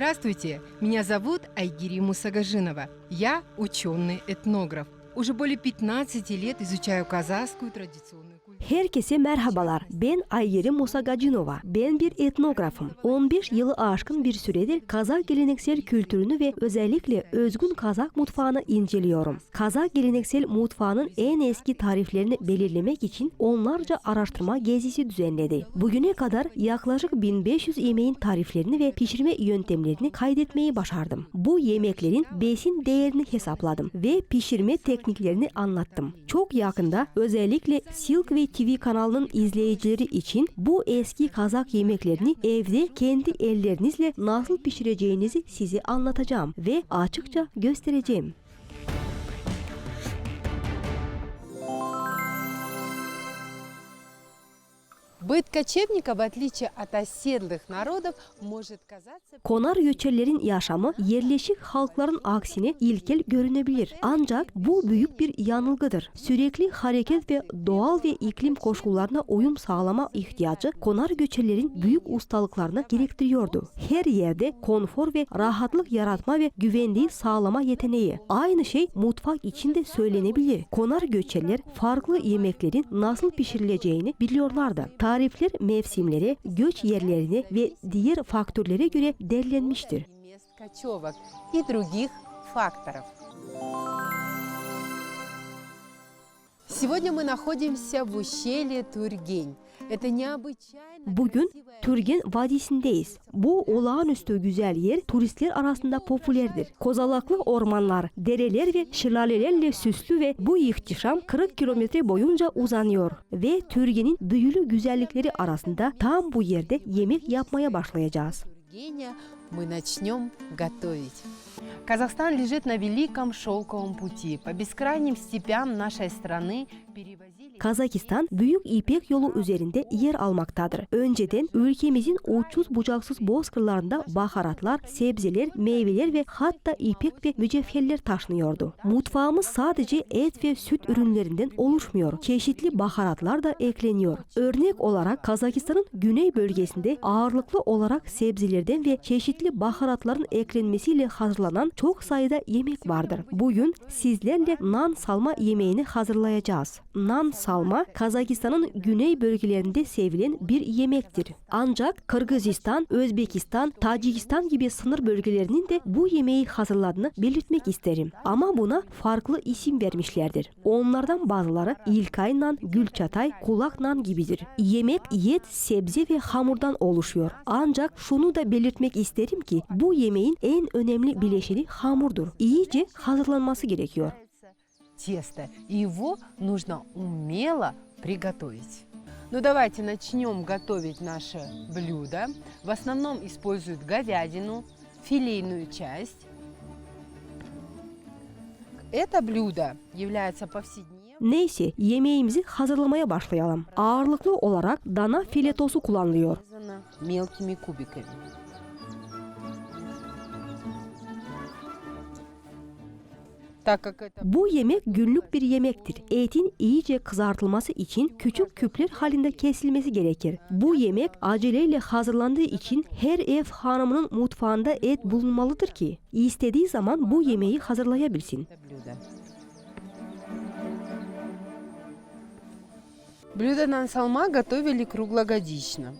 Здравствуйте, меня зовут Айгири Мусагажинова. Я ученый-этнограф. Уже более 15 лет изучаю казахскую традиционную. Herkese merhabalar. Ben Ayyeri Musagacinova. Ben bir etnografım. 15 yılı aşkın bir süredir Kazak geleneksel kültürünü ve özellikle özgün Kazak mutfağını inceliyorum. Kazak geleneksel mutfağının en eski tariflerini belirlemek için onlarca araştırma gezisi düzenledi. Bugüne kadar yaklaşık 1500 yemeğin tariflerini ve pişirme yöntemlerini kaydetmeyi başardım. Bu yemeklerin besin değerini hesapladım ve pişirme tekniklerini anlattım. Çok yakında özellikle Silk ve TV kanalının izleyicileri için bu eski Kazak yemeklerini evde kendi ellerinizle nasıl pişireceğinizi size anlatacağım ve açıkça göstereceğim. Konar göçerlerin yaşamı yerleşik halkların aksine ilkel görünebilir. Ancak bu büyük bir yanılgıdır. Sürekli hareket ve doğal ve iklim koşullarına uyum sağlama ihtiyacı konar göçerlerin büyük ustalıklarını gerektiriyordu. Her yerde konfor ve rahatlık yaratma ve güvenliği sağlama yeteneği. Aynı şey mutfak için de söylenebilir. Konar göçerler farklı yemeklerin nasıl pişirileceğini biliyorlardı Tarifler mevsimlere, göç yerlerine ve diğer faktörlere göre derlenmiştir. мест кочевок и других факторов. Сегодня мы находимся в ущелье Тургень. Это необычайно Bugün красивое Türgen Vadisi'ndeyiz. Bu olağanüstü güzel yer turistler arasında popülerdir. Kozalaklı ormanlar, dereler ve şelalelerle süslü ve bu ihtişam 40 kilometre boyunca uzanıyor. Ve Türgen'in büyülü güzellikleri arasında tam bu yerde yemek yapmaya başlayacağız. Тургеня мы начнем готовить. Казахстан лежит на великом шелковом пути. По бескрайним степям нашей страны перевозили... Kazakistan Büyük İpek Yolu üzerinde yer almaktadır. Önceden ülkemizin uçsuz bucaksız bozkırlarında baharatlar, sebzeler, meyveler ve hatta ipek ve mücevherler taşınıyordu. Mutfağımız sadece et ve süt ürünlerinden oluşmuyor. Çeşitli baharatlar da ekleniyor. Örnek olarak Kazakistan'ın güney bölgesinde ağırlıklı olarak sebzelerden ve çeşitli baharatların eklenmesiyle hazırlanan çok sayıda yemek vardır. Bugün sizlerle nan salma yemeğini hazırlayacağız. Nan salma Kazakistan'ın güney bölgelerinde sevilen bir yemektir. Ancak Kırgızistan, Özbekistan, Tacikistan gibi sınır bölgelerinin de bu yemeği hazırladığını belirtmek isterim. Ama buna farklı isim vermişlerdir. Onlardan bazıları İlkay nan, Gülçatay, kulak nan gibidir. Yemek et, sebze ve hamurdan oluşuyor. Ancak şunu da belirtmek isterim ki bu yemeğin en önemli bileşeni hamurdur. İyice hazırlanması gerekiyor. Тесто, и его нужно умело приготовить. Ну давайте начнем готовить наше блюдо. В основном используют говядину, филейную часть. Это блюдо является повседневным. Neyse yemeğimizi hazırlamaya başlayalım. Ağırlıklı olarak dana filetosu kullanılıyor. мелкими кубиками. Bu yemek günlük bir yemektir. Etin iyice kızartılması için küçük küpler halinde kesilmesi gerekir. Bu yemek aceleyle hazırlandığı için her ev hanımının mutfağında et bulunmalıdır ki istediği zaman bu yemeği hazırlayabilsin. это блюдо. Блюдо нансалма готовили круглогодично.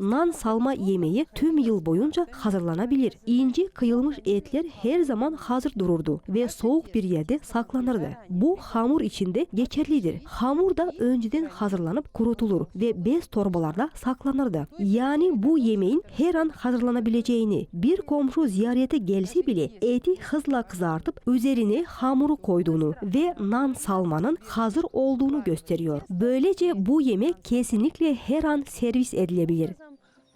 Nan salma yemeği tüm yıl boyunca hazırlanabilir. İnce kıyılmış etler her zaman hazır dururdu ve soğuk bir yerde saklanırdı. Bu hamur içinde geçerlidir. Hamur da önceden hazırlanıp kurutulur ve bez torbalarda saklanırdı. Yani bu yemeğin her an hazırlanabileceğini, bir komşu ziyarete gelse bile eti hızla kızartıp üzerine hamuru koyduğunu ve nan salmanın hazır olduğunu gösteriyor. Böylece bu yemek kesinlikle her an servis edilebilir.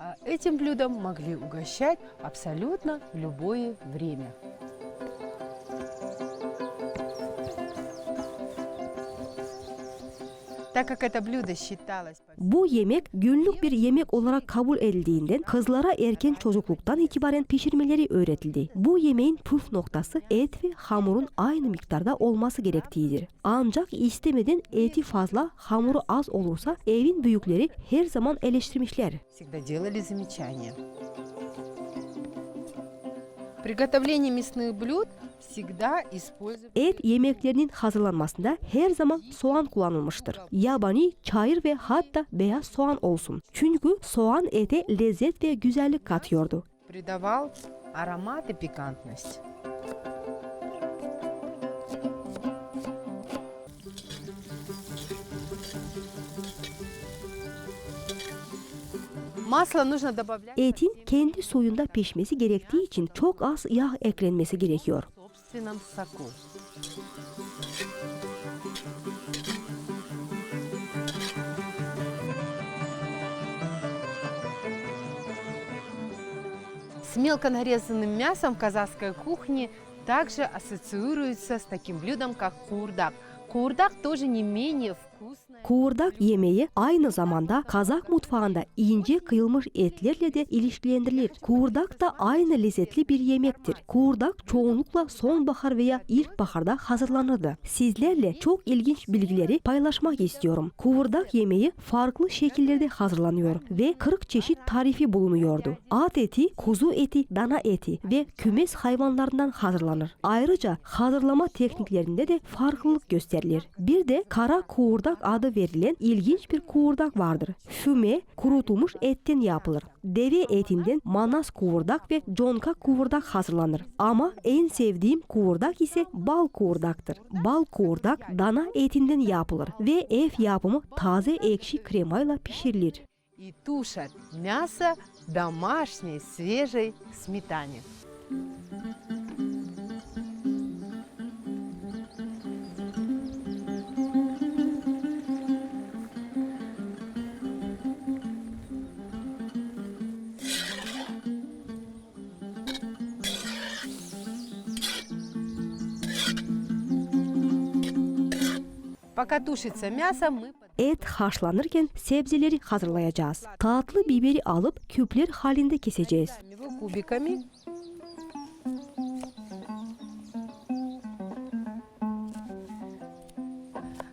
А Этим блюдом могли угощать абсолютно в любое время. Bu yemek günlük bir yemek olarak kabul edildiğinden kızlara erken çocukluktan itibaren pişirmeleri öğretildi. Bu yemeğin püf noktası et ve hamurun aynı miktarda olması gerektiğidir. Ancak istemeden eti fazla, hamuru az olursa evin büyükleri her zaman eleştirmişler. Et yemeklerinin hazırlanmasında her zaman soğan kullanılmıştır. Yabani, çayır ve hatta beyaz soğan olsun. Çünkü soğan ete lezzet ve güzellik katıyordu. Etin kendi suyunda pişmesi gerektiği için çok az yağ eklenmesi gerekiyor. С мелко нарезанным мясом в казахской кухне также ассоциируется с таким блюдом, как курдак. Курдак тоже не менее. Kuğurdak yemeği aynı zamanda Kazak mutfağında ince kıyılmış etlerle de ilişkilendirilir. Kuğurdak da aynı lezzetli bir yemektir. Kuğurdak çoğunlukla sonbahar veya ilkbaharda hazırlanırdı. Sizlerle çok ilginç bilgileri paylaşmak istiyorum. Kuğurdak yemeği farklı şekillerde hazırlanıyor ve 40 çeşit tarifi bulunuyordu. At eti, kuzu eti, dana eti ve kümes hayvanlarından hazırlanır. Ayrıca hazırlama tekniklerinde de farklılık gösterilir. Bir de kara kuğurdak adı verilen ilginç bir kuğurdak vardır. Füme kurutulmuş etten yapılır. Deve etinden manas kuğurdak ve conka kuğurdak hazırlanır. Ama en sevdiğim kuğurdak ise bal kuğurdaktır. Bal kuğurdak dana etinden yapılır ve ev yapımı taze ekşi kremayla pişirilir. И тушат мясо в домашней свежей сметане. Et haşlanırken sebzeleri hazırlayacağız. Tatlı biberi alıp küpler halinde keseceğiz. его кубиками.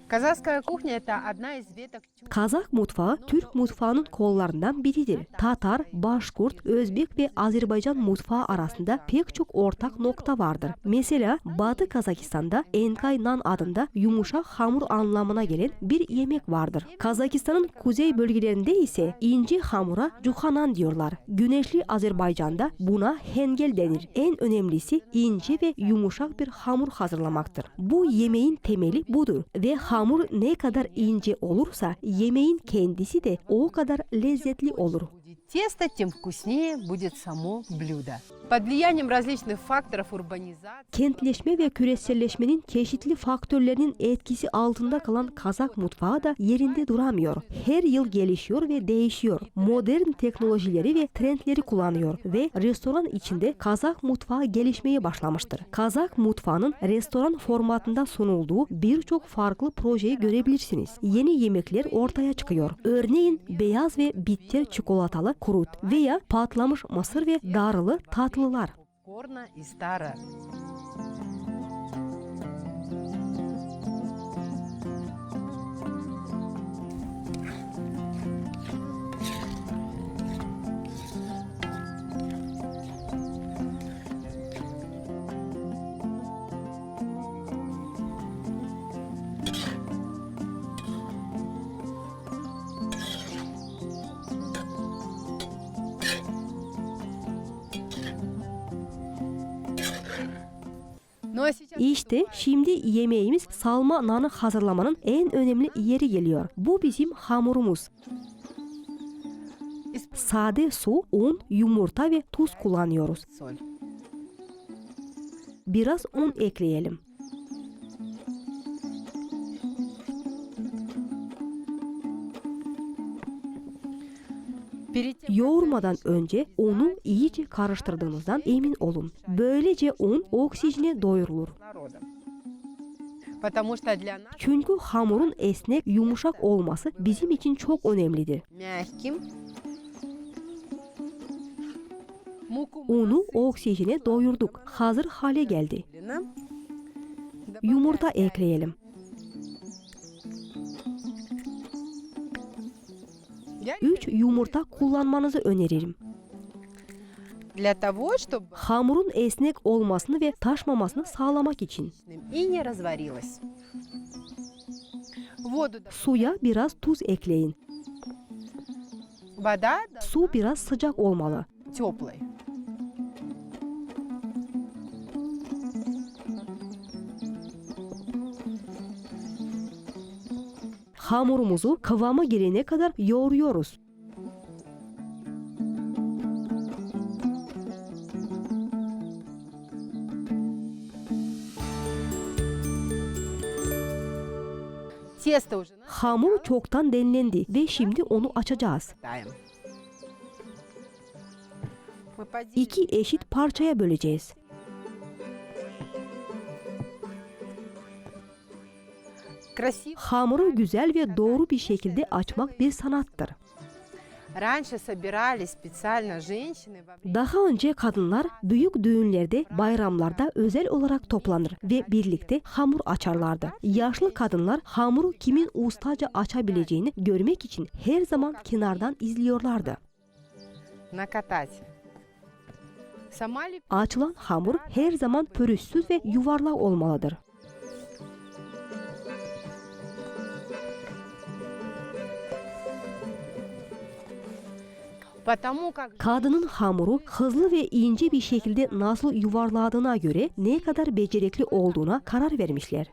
Казахская кухня – это одна из веток тюркского Kazak mutfağı Türk mutfağının kollarından biridir. Tatar, Başkurt, Özbek ve Azerbaycan mutfağı arasında pek çok ortak nokta vardır. Mesela Batı Kazakistan'da Enkay Nan adında yumuşak hamur anlamına gelen bir yemek vardır. Kazakistan'ın kuzey bölgelerinde ise ince hamura cuhanan diyorlar. Güneşli Azerbaycan'da buna hengel denir. En önemlisi ince ve yumuşak bir hamur hazırlamaktır. Bu yemeğin temeli budur ve hamur ne kadar ince olursa yemeğin kendisi de o kadar lezzetli olur будет тесто, тем вкуснее будет само блюдо. Под влиянием различных факторов урбанизации Kentleşme ve küreselleşmenin çeşitli faktörlerinin etkisi altında kalan Kazak mutfağı da yerinde duramıyor. Her yıl gelişiyor ve değişiyor. Modern teknolojileri ve trendleri kullanıyor ve restoran içinde Kazak mutfağı gelişmeye başlamıştır. Kazak mutfağının restoran formatında sunulduğu birçok farklı projeyi görebilirsiniz. Yeni yemekler ortaya çıkıyor. Örneğin beyaz ve bitter çikolatalı kurut veya patlamış mısır ve darılı tatlılar. İşte şimdi yemeğimiz salma nanı hazırlamanın en önemli yeri geliyor. Bu bizim hamurumuz. Sade su, un, yumurta ve tuz kullanıyoruz. Biraz un ekleyelim. Yoğurmadan önce unu iyice karıştırdığınızdan emin olun. Böylece un oksijene doyurulur. Çünkü hamurun esnek, yumuşak olması bizim için çok önemlidir. Unu oksijene doyurduk. Hazır hale geldi. Yumurta ekleyelim. Üç yumurta kullanmanızı öneririm. Hamurun esnek olmasını ve taşmamasını sağlamak için. Suya biraz tuz ekleyin. Su biraz sıcak olmalı. Hamurumuzu kıvama gelene kadar yoğuruyoruz. Hamur çoktan demlendi ve şimdi onu açacağız. İki eşit parçaya böleceğiz. Hamuru güzel ve doğru bir şekilde açmak bir sanattır. Daha önce kadınlar büyük düğünlerde, bayramlarda özel olarak toplanır ve birlikte hamur açarlardı. Yaşlı kadınlar hamuru kimin ustaca açabileceğini görmek için her zaman kenardan izliyorlardı. Açılan hamur her zaman pürüzsüz ve yuvarlak olmalıdır. Kadının hamuru hızlı ve ince bir şekilde nasıl yuvarladığına göre ne kadar becerikli olduğuna karar vermişler.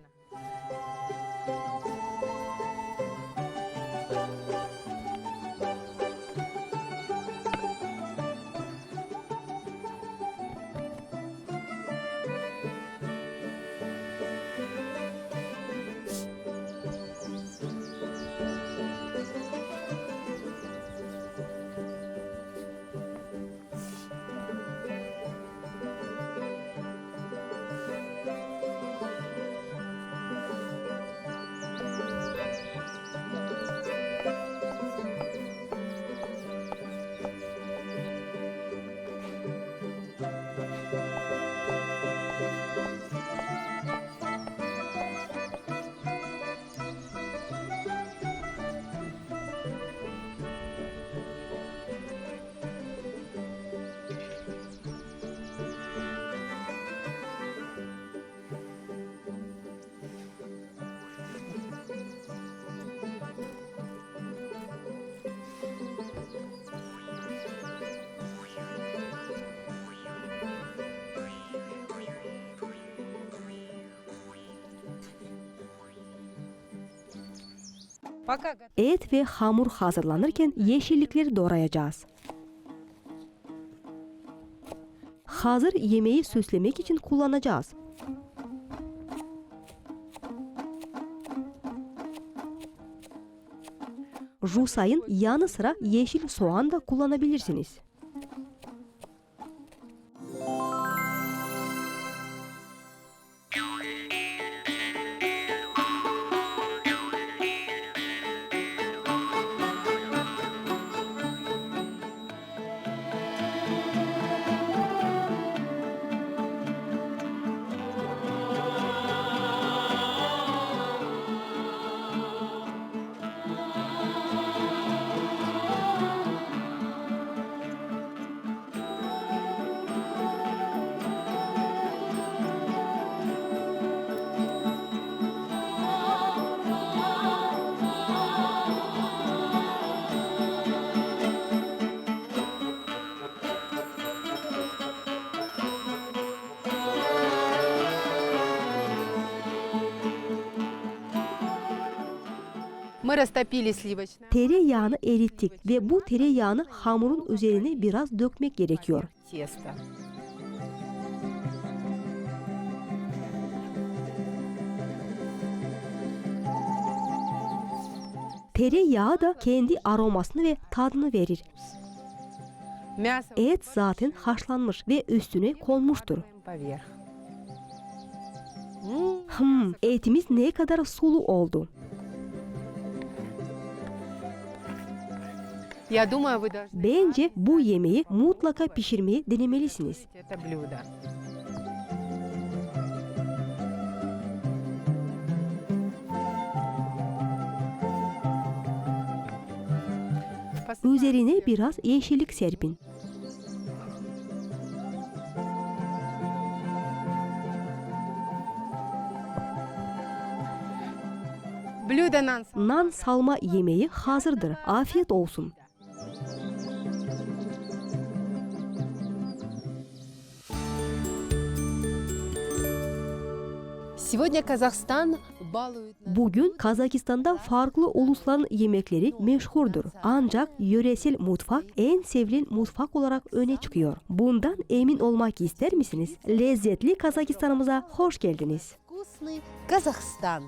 Et ve hamur hazırlanırken yeşillikleri doğrayacağız. Hazır yemeği süslemek için kullanacağız. Rusayın yanı sıra yeşil soğan da kullanabilirsiniz. Мы rастопили сливочное Tereyağını erittik ve bu tereyağını hamurun üzerine biraz dökmek gerekiyor. тесто. Tereyağı da kendi aromasını ve tadını verir. Мясо Et zaten haşlanmış ve üstüne konmuştur. поверх. М, Hmm, etimiz ne kadar sulu oldu. Bence bu yemeği mutlaka pişirmeyi denemelisiniz. Üzerine biraz yeşillik serpin. Nan salma yemeği hazırdır. Afiyet olsun. Bugün Kazakistan'da farklı ulusların yemekleri meşhurdur. Ancak yöresel mutfak en sevilen mutfak olarak öne çıkıyor. Bundan emin olmak ister misiniz? Lezzetli Kazakistan'ımıza hoş geldiniz. Kazakistan.